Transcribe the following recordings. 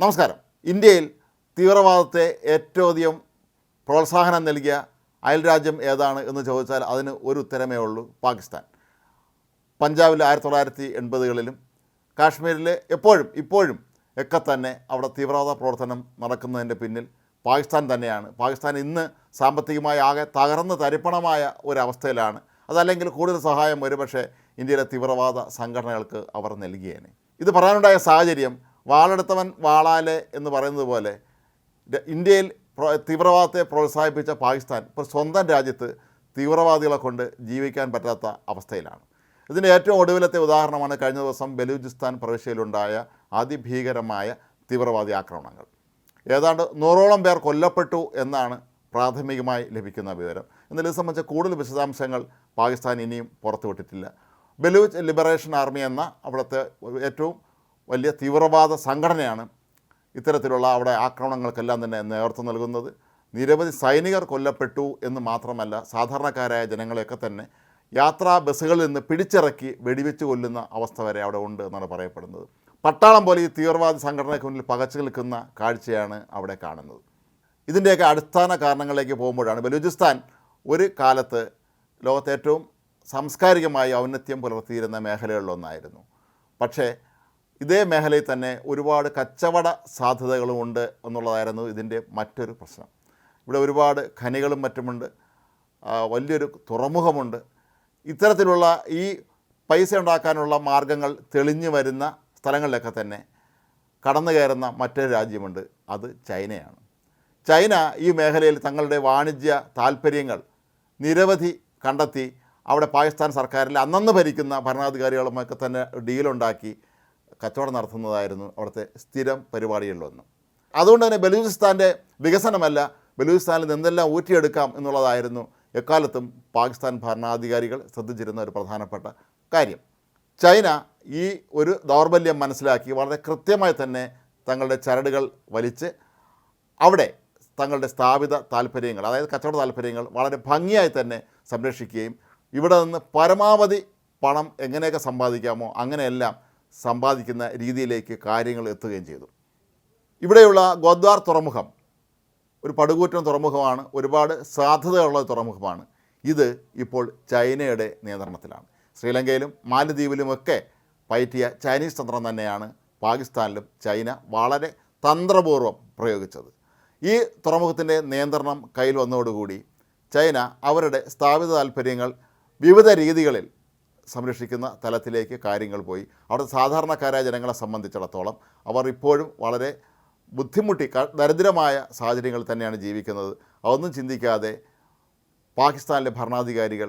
നമസ്കാരം. ഇന്ത്യയിൽ തീവ്രവാദത്തെ ഏറ്റവും അധികം പ്രോത്സാഹനം നൽകിയ അയൽരാജ്യം ഏതാണ് എന്ന് ചോദിച്ചാൽ അതിന് ഒരു ഉത്തരമേ ഉള്ളൂ പാകിസ്ഥാൻ. പഞ്ചാബിൽ ആയിരത്തി തൊള്ളായിരത്തി എൺപതുകളിലും കാശ്മീരിൽ എപ്പോഴും ഇപ്പോഴും ഒക്കെ തന്നെ അവിടെ തീവ്രവാദ പ്രവർത്തനം നടക്കുന്നതിന്റെ പിന്നിൽ പാകിസ്ഥാൻ തന്നെയാണ്. പാകിസ്ഥാൻ ഇന്ന് സാമ്പത്തികമായി ആകെ തകർന്ന് തരിപ്പണമായ ഒരവസ്ഥയിലാണ്. അതല്ലെങ്കിൽ കൂടുതൽ സഹായം ഒരുപക്ഷെ ഇന്ത്യയിലെ തീവ്രവാദ സംഘടനകൾക്ക് അവർ നൽകിയേനെ. ഇത് പറയാനുണ്ടായ സാഹചര്യം വാളെടുത്തവൻ വാളാലെ എന്ന് പറയുന്നത് പോലെ ഇന്ത്യയിൽ തീവ്രവാദത്തെ പ്രോത്സാഹിപ്പിച്ച പാകിസ്ഥാൻ ഇപ്പോൾ സ്വന്തം രാജ്യത്ത് തീവ്രവാദികളെ കൊണ്ട് ജീവിക്കാൻ പറ്റാത്ത അവസ്ഥയിലാണ്. ഇതിന്റെ ഏറ്റവും ഒടുവിലത്തെ ഉദാഹരണമാണ് കഴിഞ്ഞ ദിവസം ബലൂചിസ്ഥാൻ പ്രവിശ്യയിലുണ്ടായ അതിഭീകരമായ തീവ്രവാദി ആക്രമണങ്ങൾ. ഏതാണ്ട് നൂറോളം പേർ കൊല്ലപ്പെട്ടു എന്നാണ് പ്രാഥമികമായി ലഭിക്കുന്ന വിവരം. എന്നാൽ ഇത് സംബന്ധിച്ച കൂടുതൽ വിശദാംശങ്ങൾ പാകിസ്ഥാൻ ഇനിയും പുറത്തുവിട്ടിട്ടില്ല. ബലൂച്ച് ലിബറേഷൻ ആർമി എന്ന അവിടുത്തെ ഏറ്റവും വലിയ തീവ്രവാദ സംഘടനയാണ് ഇത്തരത്തിലുള്ള അവിടെ ആക്രമണങ്ങൾക്കെല്ലാം തന്നെ നേതൃത്വം നൽകുന്നത്. നിരവധി സൈനികർ കൊല്ലപ്പെട്ടു എന്ന് മാത്രമല്ല സാധാരണക്കാരായ ജനങ്ങളെയൊക്കെ തന്നെ യാത്രാ ബസ്സുകളിൽ നിന്ന് പിടിച്ചിറക്കി വെടിവെച്ച് കൊല്ലുന്ന അവസ്ഥ വരെ അവിടെ ഉണ്ട് എന്നാണ് പറയപ്പെടുന്നത്. പട്ടാളം പോലെ ഈ തീവ്രവാദ സംഘടനയ്ക്ക് മുന്നിൽ പകച്ചു നിൽക്കുന്ന കാഴ്ചയാണ് അവിടെ കാണുന്നത്. ഇതിന്റെയൊക്കെ അടിസ്ഥാന കാരണങ്ങളിലേക്ക് പോകുമ്പോഴാണ് ബലൂചിസ്ഥാൻ ഒരു കാലത്ത് ലോകത്തെ ഏറ്റവും സാംസ്കാരികമായി ഔന്നത്യം പുലർത്തിയിരുന്ന മേഖലകളിലൊന്നായിരുന്നു പക്ഷേ ഇതേ മേഖലയിൽ തന്നെ ഒരുപാട് കച്ചവട സാധ്യതകളുമുണ്ട് എന്നുള്ളതായിരുന്നു ഇതിന്റെ മറ്റൊരു പ്രശ്നം. ഇവിടെ ഒരുപാട് ഖനികളും മറ്റുമുണ്ട്. വലിയൊരു തുറമുഖമുണ്ട്. ഇത്തരത്തിലുള്ള ഈ പൈസ ഉണ്ടാക്കാനുള്ള മാർഗങ്ങൾ തെളിഞ്ഞു വരുന്ന സ്ഥലങ്ങളിലൊക്കെ തന്നെ കടന്നു കയറുന്ന മറ്റൊരു രാജ്യമുണ്ട്. അത് ചൈനയാണ്. ചൈന ഈ മേഖലയിൽ തങ്ങളുടെ വാണിജ്യ താൽപ്പര്യങ്ങൾ നിരവധി കണ്ടെത്തി അവിടെ പാകിസ്ഥാൻ സർക്കാരിൽ അന്നന്ന് ഭരിക്കുന്ന ഭരണാധികാരികളുമൊക്കെ തന്നെ ഡീലുണ്ടാക്കി. കച്ചവടം നടത്തുന്നതായിരുന്നു അവിടുത്തെ സ്ഥിരം പരിപാടികളിലൊന്ന്. അതുകൊണ്ട് തന്നെ ബലൂചിസ്ഥാന്റെ വികസനമല്ല ബലൂചിസ്ഥാനിൽ നിന്ന് എന്തെല്ലാം ഊറ്റിയെടുക്കാം എന്നുള്ളതായിരുന്നു എക്കാലത്തും പാകിസ്ഥാൻ ഭരണാധികാരികൾ ശ്രദ്ധിച്ചിരുന്ന ഒരു പ്രധാനപ്പെട്ട കാര്യം. ചൈന ഈ ഒരു ദൗർബല്യം മനസ്സിലാക്കി വളരെ കൃത്യമായി തന്നെ തങ്ങളുടെ ചരടുകൾ വലിച്ച് അവിടെ തങ്ങളുടെ സ്ഥാപിത താല്പര്യങ്ങൾ അതായത് കച്ചവട താല്പര്യങ്ങൾ വളരെ ഭംഗിയായി തന്നെ സംരക്ഷിക്കുകയും ഇവിടെ നിന്ന് പരമാവധി പണം എങ്ങനെയൊക്കെ സമ്പാദിക്കാമോ അങ്ങനെയെല്ലാം സമ്പാദിക്കുന്ന രീതിയിലേക്ക് കാര്യങ്ങൾ എത്തുകയും ചെയ്തു. ഇവിടെയുള്ള ഗോദ്വാർ തുറമുഖം ഒരു പടുകൂറ്റം തുറമുഖമാണ്. ഒരുപാട് സാധ്യതയുള്ള തുറമുഖമാണ്. ഇത് ഇപ്പോൾ ചൈനയുടെ നിയന്ത്രണത്തിലാണ്. ശ്രീലങ്കയിലും മാലദ്വീപിലുമൊക്കെ പയറ്റിയ ചൈനീസ് തന്ത്രം തന്നെയാണ് പാകിസ്ഥാനിലും ചൈന വളരെ തന്ത്രപൂർവം പ്രയോഗിച്ചത്. ഈ തുറമുഖത്തിന്റെ നിയന്ത്രണം കയ്യിൽ വന്നതോടുകൂടി ചൈന അവരുടെ സ്ഥാപിത താല്പര്യങ്ങൾ വിവിധ രീതികളിൽ സംരക്ഷിക്കുന്ന തലത്തിലേക്ക് കാര്യങ്ങൾ പോയി. അവിടെ സാധാരണക്കാരായ ജനങ്ങളെ സംബന്ധിച്ചിടത്തോളം അവർ ഇപ്പോഴും വളരെ ബുദ്ധിമുട്ടി ദരിദ്രമായ സാഹചര്യങ്ങളിൽ തന്നെയാണ് ജീവിക്കുന്നത്. അതൊന്നും ചിന്തിക്കാതെ പാകിസ്ഥാനിലെ ഭരണാധികാരികൾ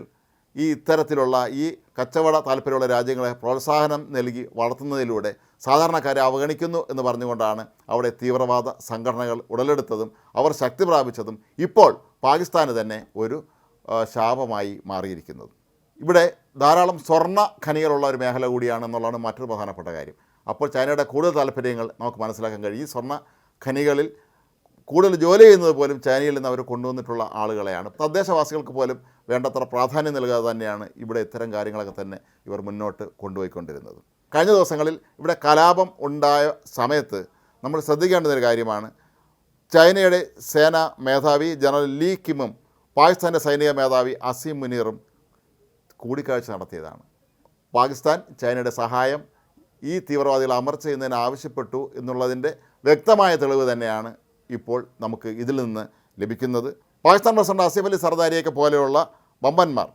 ഈ ഇത്തരത്തിലുള്ള ഈ കച്ചവട താല്പര്യമുള്ള രാജ്യങ്ങളെ പ്രോത്സാഹനം നൽകി വളർത്തുന്നതിലൂടെ സാധാരണക്കാരെ അവഗണിക്കുന്നു എന്ന് പറഞ്ഞുകൊണ്ടാണ് അവിടെ തീവ്രവാദ സംഘടനകൾ ഉടലെടുത്തതും അവർ ശക്തി പ്രാപിച്ചതും ഇപ്പോൾ പാകിസ്ഥാന് തന്നെ ഒരു ശാപമായി മാറിയിരിക്കുന്നത്. ഇവിടെ ധാരാളം സ്വർണ ഖനികളുള്ള ഒരു മേഖല കൂടിയാണെന്നുള്ളതാണ് മറ്റൊരു പ്രധാനപ്പെട്ട കാര്യം. അപ്പോൾ ചൈനയുടെ കൂടുതൽ താല്പര്യങ്ങൾ നമുക്ക് മനസ്സിലാക്കാൻ കഴിയും. സ്വർണ ഖനികളിൽ കൂടുതൽ ജോലി ചെയ്യുന്നത് പോലും ചൈനയിൽ നിന്ന് അവർ കൊണ്ടുവന്നിട്ടുള്ള ആളുകളെയാണ്. തദ്ദേശവാസികൾക്ക് പോലും വേണ്ടത്ര പ്രാധാന്യം നൽകാതെ തന്നെയാണ് ഇവിടെ ഇത്തരം കാര്യങ്ങളൊക്കെ തന്നെ ഇവർ മുന്നോട്ട് കൊണ്ടുപോയിക്കൊണ്ടിരുന്നത്. കഴിഞ്ഞ ദിവസങ്ങളിൽ ഇവിടെ കലാപം ഉണ്ടായ സമയത്ത് നമ്മൾ ശ്രദ്ധിക്കേണ്ടതൊരു കാര്യമാണ്. ചൈനയുടെ സേനാ മേധാവി ജനറൽ ലീ കിമും പാകിസ്ഥാന്റെ സൈനിക മേധാവി അസീം മുനീറും കൂടിക്കാഴ്ച നടത്തിയതാണ്. പാകിസ്ഥാൻ ചൈനയുടെ സഹായം ഈ തീവ്രവാദികളെ അമർച്ച ചെയ്യുന്നതിന് ആവശ്യപ്പെട്ടു എന്നുള്ളതിന്റെ വ്യക്തമായ തെളിവ് തന്നെയാണ് ഇപ്പോൾ നമുക്ക് ഇതിൽ നിന്ന് ലഭിക്കുന്നത്. പാകിസ്ഥാൻ പ്രസിഡന്റ് ആസിഫ് അലി സർദാരിയൊക്കെ പോലെയുള്ള വമ്പന്മാർ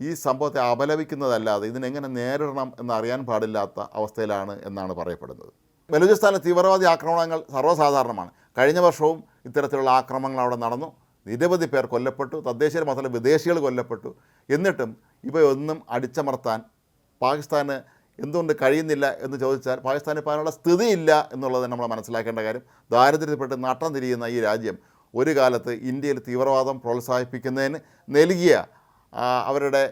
ഈ സംഭവത്തെ അപലപിക്കുന്നതല്ലാതെ ഇതിനെങ്ങനെ നേരിടണം എന്നറിയാൻ പാടില്ലാത്ത അവസ്ഥയിലാണ് എന്നാണ് പറയപ്പെടുന്നത്. ബലൂചിസ്ഥാനിലെ തീവ്രവാദി ആക്രമണങ്ങൾ സർവസാധാരണമാണ്. കഴിഞ്ഞ വർഷവും ഇത്തരത്തിലുള്ള ആക്രമണങ്ങൾ അവിടെ നടന്നു. നിരവധി പേർ കൊല്ലപ്പെട്ടു. തദ്ദേശീയർ മാത്രമല്ല വിദേശികൾ കൊല്ലപ്പെട്ടു. എന്നിട്ടും ഇവയൊന്നും അടിച്ചമർത്താൻ പാകിസ്ഥാന് എന്തുകൊണ്ട് കഴിയുന്നില്ല എന്ന് ചോദിച്ചാൽ പാകിസ്ഥാന് പറയാനുള്ള സ്ഥിതിയില്ല എന്നുള്ളത് നമ്മൾ മനസ്സിലാക്കേണ്ട കാര്യം. ദാരിദ്ര്യത്തിൽപ്പെട്ട് നട്ടം തിരിയുന്ന ഈ രാജ്യം ഒരു കാലത്ത് ഇന്ത്യയിൽ തീവ്രവാദം പ്രോത്സാഹിപ്പിക്കുന്നതിന് നൽകിയ അവരുടെ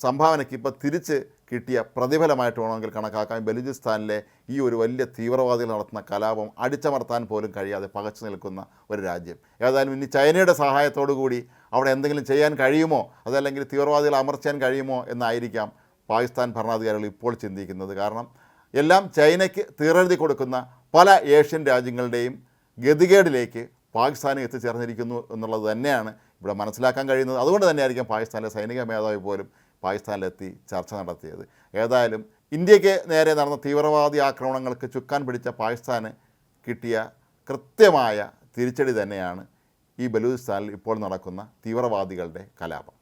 സംഭാവനയ്ക്ക് ഇപ്പോൾ തിരിച്ച് കിട്ടിയ പ്രതിഫലമായിട്ട് വേണമെങ്കിൽ കണക്കാക്കാൻ ബലൂചിസ്ഥാനിലെ ഈ ഒരു വലിയ തീവ്രവാദികൾ നടത്തുന്ന കലാപം അടിച്ചമർത്താൻ പോലും കഴിയാതെ പകച്ചു നിൽക്കുന്ന ഒരു രാജ്യം. ഏതായാലും ഇനി ചൈനയുടെ സഹായത്തോടു കൂടി അവിടെ എന്തെങ്കിലും ചെയ്യാൻ കഴിയുമോ? അതല്ലെങ്കിൽ തീവ്രവാദികളെ അമർച്ചാൻ കഴിയുമോ? എന്നായിരിക്കാം പാകിസ്ഥാൻ ഭരണാധികാരികൾ ഇപ്പോൾ ചിന്തിക്കുന്നത്. കാരണം എല്ലാം ചൈനയ്ക്ക് തീറെഴുതി കൊടുക്കുന്ന പല ഏഷ്യൻ രാജ്യങ്ങളുടെയും ഗതികേടിലേക്ക് പാകിസ്ഥാനും എത്തിച്ചേർന്നിരിക്കുന്നു എന്നുള്ളത് തന്നെയാണ് ഇവിടെ മനസ്സിലാക്കാൻ കഴിയുന്നത്. അതുകൊണ്ട് തന്നെയായിരിക്കും പാകിസ്ഥാനിലെ സൈനിക മേധാവി പോലും പാകിസ്ഥാനിലെത്തി ചർച്ച നടത്തിയത്. ഏതായാലും ഇന്ത്യയ്ക്ക് നേരെ നടന്ന തീവ്രവാദി ആക്രമണങ്ങൾക്ക് ചുക്കാൻ പിടിച്ച പാകിസ്ഥാന് കിട്ടിയ കൃത്യമായ തിരിച്ചടി തന്നെയാണ് ഈ ബലൂചിസ്ഥാനിൽ ഇപ്പോൾ നടക്കുന്ന തീവ്രവാദികളുടെ കലാപം.